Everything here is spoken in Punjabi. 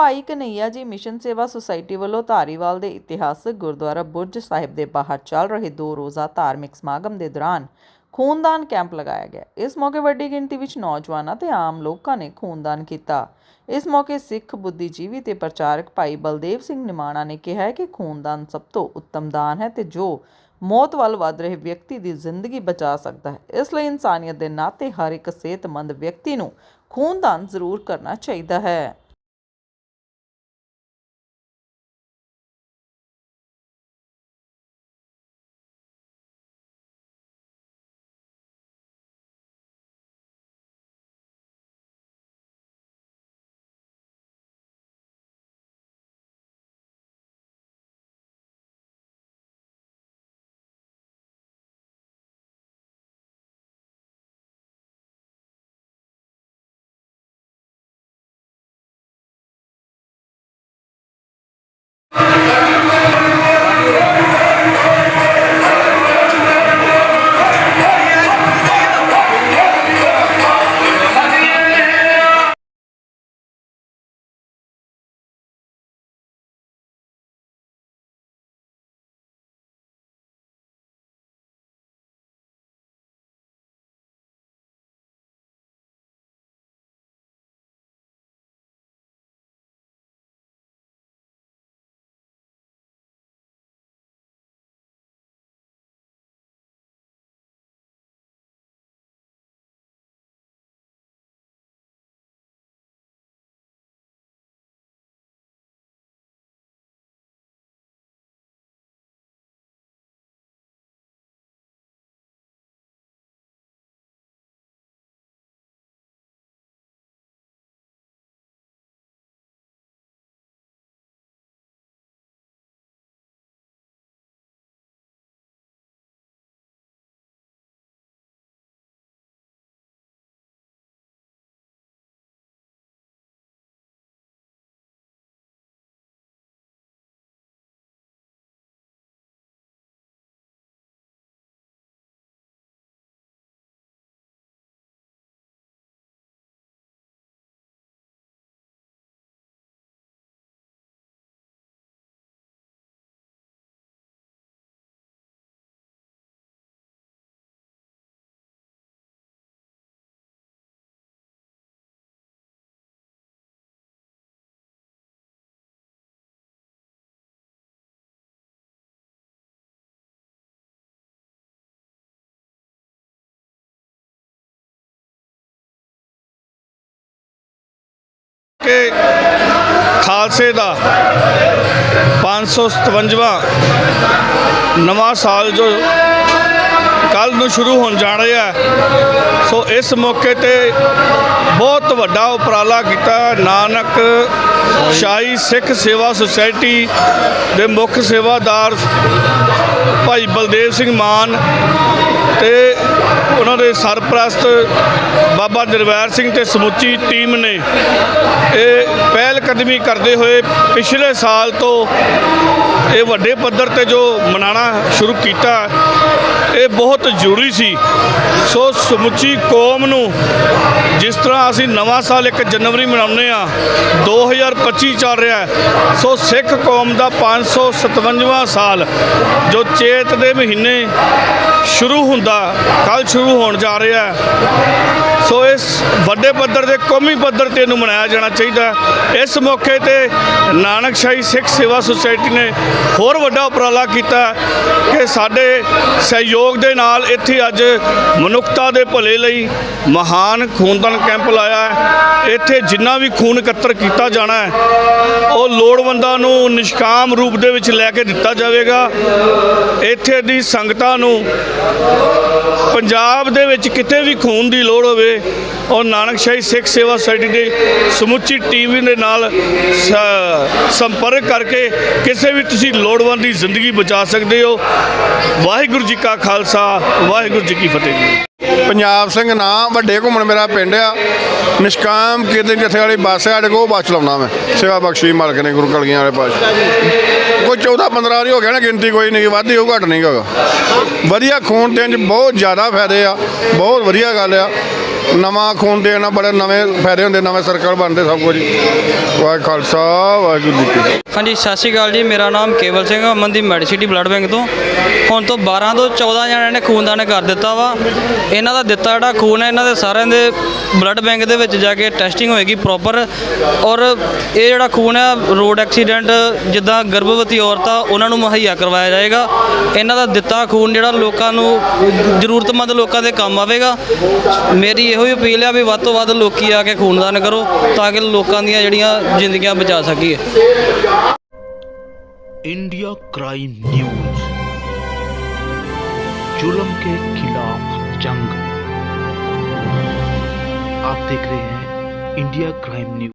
ਭਾਈ ਕਨਈਆ ਜੀ ਮਿਸ਼ਨ ਸੇਵਾ ਸੁਸਾਇਟੀ ਵੱਲੋਂ ਧਾਰੀਵਾਲ ਦੇ ਇਤਿਹਾਸਕ ਗੁਰਦੁਆਰਾ ਬੁਰਜ ਸਾਹਿਬ ਦੇ ਬਾਹਰ ਚੱਲ ਰਹੇ ਦੋ ਰੋਜ਼ਾ ਧਾਰਮਿਕ ਸਮਾਗਮ ਦੇ ਦੌਰਾਨ ਖੂਨਦਾਨ ਕੈਂਪ ਲਗਾਇਆ ਗਿਆ। ਇਸ ਮੌਕੇ ਵੱਡੀ ਗਿਣਤੀ ਵਿੱਚ ਨੌਜਵਾਨਾਂ ਤੇ ਆਮ ਲੋਕਾਂ ਨੇ ਖੂਨਦਾਨ ਕੀਤਾ। ਇਸ ਮੌਕੇ ਸਿੱਖ ਬੁੱਧੀਜੀਵੀ ਤੇ ਪ੍ਰਚਾਰਕ ਭਾਈ ਬਲਦੇਵ ਸਿੰਘ ਨਿਮਾਣਾ ਨੇ ਕਿਹਾ ਕਿ ਖੂਨਦਾਨ ਸਭ ਤੋਂ ਉੱਤਮ ਦਾਨ ਹੈ ਤੇ ਜੋ ਮੌਤ ਵੱਲ ਵੱਧ ਰਹੇ ਵਿਅਕਤੀ ਦੀ ਜ਼ਿੰਦਗੀ ਬਚਾ ਸਕਦਾ ਹੈ। ਇਸ ਲਈ ਇਨਸਾਨੀਅਤ ਦੇ ਨਾਤੇ ਹਰ ਇੱਕ ਸਿਹਤਮੰਦ ਵਿਅਕਤੀ ਨੂੰ ਖੂਨਦਾਨ ਜ਼ਰੂਰ ਕਰਨਾ ਚਾਹੀਦਾ ਹੈ। ਕਿ ਖਾਲਸੇ ਦਾ 557ਵਾਂ ਨਵਾਂ ਸਾਲ ਜੋ ਕੱਲ ਨੂੰ ਸ਼ੁਰੂ ਹੋਣ ਜਾ ਰਿਹਾ ਹੈ ਸੋ ਇਸ ਮੌਕੇ ਤੇ ਬਹੁਤ ਵੱਡਾ ਉਪਰਾਲਾ ਕੀਤਾ ਨਾਨਕ ਸ਼ਾਹੀ ਸਿੱਖ ਸੇਵਾ ਸੁਸਾਇਟੀ ਦੇ ਮੁੱਖ ਸੇਵਾਦਾਰ ਭਾਈ ਬਲਦੇਵ ਸਿੰਘ ਮਾਨ ਤੇ ਉਹਨਾਂ ਦੇ ਸਰਪ੍ਰਸਤ ਬਾਬਾ ਨਿਰਵੈਰ ਸਿੰਘ ਤੇ ਸਮੁੱਚੀ ਟੀਮ ਨੇ ਇਹ ਪਹਿਲ ਕਦਮੀ ਕਰਦੇ ਹੋਏ ਪਿਛਲੇ ਸਾਲ ਤੋਂ ਇਹ ਵੱਡੇ ਪੱਧਰ ਤੇ ਜੋ ਮਨਾਣਾ ਸ਼ੁਰੂ ਕੀਤਾ ਇਹ ਬਹੁਤ ਜ਼ਰੂਰੀ ਸੀ। ਸੋ ਸਮੁੱਚੀ ਕੌਮ ਨੂੰ ਜਿਸ ਤਰ੍ਹਾਂ ਅਸੀਂ ਨਵਾਂ ਸਾਲ 1 ਜਨਵਰੀ ਮਨਾਉਂਦੇ ਆ 2025 ਚੱਲ ਰਿਹਾ ਸੋ ਸਿੱਖ ਕੌਮ ਦਾ 557ਵਾਂ ਸਾਲ ਜੋ ਚੇਤ ਦੇ ਮਹੀਨੇ ਸ਼ੁਰੂ ਹੁੰਦਾ ਕੱਲ ਸ਼ੁਰੂ ਹੋਣ ਜਾ ਰਿਹਾ ਸੋ ਇਸ ਵੱਡੇ ਪੱਧਰ 'ਤੇ ਕੌਮੀ ਪੱਧਰ ਤੇ ਇਹਨੂੰ ਮਨਾਇਆ ਜਾਣਾ ਚਾਹੀਦਾ ਇਸ ਮੌਕੇ ਤੇ ਨਾਨਕਸ਼ਾਹੀ ਸਿੱਖ ਸੇਵਾ ਸੁਸਾਇਟੀ ਨੇ ਹੋਰ ਵੱਡਾ ਉਪਰਾਲਾ ਕੀਤਾ ਕਿ ਸਾਡੇ ਸਹਿਯੋਗ ਦੇ ਨਾਲ ਇੱਥੇ ਅੱਜ ਮਨੁੱਖਤਾ ਦੇ ਭਲੇ ਲਈ ਮਹਾਨ ਖੂਨਦਾਨ ਕੈਂਪ ਲਾਇਆ ਹੈ। ਇੱਥੇ ਜਿੰਨਾ ਵੀ ਖੂਨ ਇਕੱਤਰ ਕੀਤਾ ਜਾਣਾ ਹੈ, ਉਹ ਲੋੜਵੰਦਾਂ ਨੂੰ ਨਿਸ਼ਕਾਮ ਰੂਪ ਦੇ ਵਿੱਚ ਲੈ ਕੇ ਦਿੱਤਾ ਜਾਵੇਗਾ। ਇੱਥੇ ਦੀ ਸੰਗਤਾਂ ਨੂੰ ਪੰਜਾਬ ਦੇ ਵਿੱਚ ਕਿਤੇ ਵੀ ਖੂਨ ਦੀ ਲੋੜ ਹੋਵੇ ਔਰ ਨਾਨਕਸ਼ਾਹੀ ਸਿੱਖ ਸੇਵਾ ਸੁਸਾਇਟੀ ਦੀ ਸਮੁੱਚੀ ਟੀਮ ਦੇ ਨਾਲ ਸੰਪਰਕ ਕਰਕੇ ਕਿਸੇ ਵੀ ਤੁਸੀਂ ਲੋੜਵੰਦ ਦੀ ਜ਼ਿੰਦਗੀ ਬਚਾ ਸਕਦੇ ਹੋ। ਵਾਹਿਗੁਰੂ ਜੀ ਕਾ ਖਾਲਸਾ, ਵਾਹਿਗੁਰੂ ਜੀ ਕੀ ਫਤਿਹ। ਪੰਜਾਬ ਸਿੰਘ ਨਾਂ, ਵੱਡੇ ਘੁੰਮਣ ਮੇਰਾ ਪਿੰਡ ਆ। ਨਿਸ਼ਕਾਮ ਕੀਰਤਨ ਜਥੇ ਵਾਲੀ ਬੱਸ ਆ, ਸਾਡੇ ਕੋਲ ਉਹ ਬੱਸ ਚਲਾਉਣਾ ਮੈਂ। ਸੇਵਾ ਬਖਸ਼ੀ ਮਾਲਕ ਨੇ, ਗੁਰੂ ਕਲਗੀਆਂ ਵਾਲੇ ਪਾਸ ਕੋਈ 14 15 ਵਾਰੀ ਹੋ ਗਿਆ ਨਾ, ਗਿਣਤੀ ਕੋਈ ਨਹੀਂ, ਵਾਧੀ ਉਹ ਘਟ ਨਹੀਂ ਹੈਗਾ ਵਧੀਆ ਖੂਨ ਦੇਣ ਚ ਬਹੁਤ ਜ਼ਿਆਦਾ ਫਾਇਦੇ ਆ, ਬਹੁਤ ਵਧੀਆ ਗੱਲ ਆ। ਨਵਾਂ ਖੂਨ ਦੇਣ ਬੜੇ ਨਵੇਂ ਫਾਇਦੇ ਹੁੰਦੇ, ਨਵੇਂ ਸਰਕਲ ਬਣਦੇ ਸਭ ਕੁਝ। ਵਾਹਿ ਖਾਲਸਾ, ਵਾਹਿਗੁਰੂ ਜੀ ਕੀ ਫਤਿਹ। ਹਾਂਜੀ, ਸਤਿ ਸ਼੍ਰੀ ਅਕਾਲ ਜੀ, ਮੇਰਾ ਨਾਮ ਕੇਵਲ ਸਿੰਘ ਆ ਅਮਨ ਦੀ ਮੈਡੀਸਿਟੀ ਬਲੱਡ ਬੈਂਕ ਤੋਂ। ਹੁਣ ਤੋਂ 12 ਤੋਂ 14 ਜਣਿਆਂ ਨੇ ਖੂਨਦਾਨ ਕਰ ਦਿੱਤਾ ਵਾ। ਇਹਨਾਂ ਦਾ ਦਿੱਤਾ ਜਿਹੜਾ ਖੂਨ ਹੈ, ਇਹਨਾਂ ਦੇ ਸਾਰਿਆਂ ਦੇ ਬਲੱਡ ਬੈਂਕ ਦੇ ਵਿੱਚ ਜਾ ਕੇ ਟੈਸਟਿੰਗ ਹੋਏਗੀ ਪ੍ਰੋਪਰ। ਔਰ ਇਹ ਜਿਹੜਾ ਖੂਨ ਹੈ ਰੋਡ ਐਕਸੀਡੈਂਟ, ਜਿੱਦਾਂ ਗਰਭਵਤੀ ਔਰਤਾਂ ਉਹਨਾਂ ਨੂੰ ਮੁਹੱਈਆ ਕਰਵਾਇਆ ਜਾਏਗਾ। ਇਹਨਾਂ ਦਾ ਦਿੱਤਾ ਖੂਨ ਜਿਹੜਾ ਲੋਕਾਂ ਨੂੰ, ਜ਼ਰੂਰਤਮੰਦ ਲੋਕਾਂ ਦੇ ਕੰਮ ਆਵੇਗਾ। ਮੇਰੀ ਇਹੋ ਹੀ ਅਪੀਲ ਹੈ ਵੀ ਵੱਧ ਤੋਂ ਵੱਧ ਲੋਕੀ ਆ ਕੇ ਖੂਨਦਾਨ ਕਰੋ ਤਾਂ ਕਿ ਲੋਕਾਂ ਦੀਆਂ ਜਿਹੜੀਆਂ ਜ਼ਿੰਦਗੀਆਂ ਬਚਾ ਸਕੀਏ इंडिया क्राइम न्यूज जुल्म के खिलाफ जंग आप देख रहे हैं इंडिया क्राइम न्यूज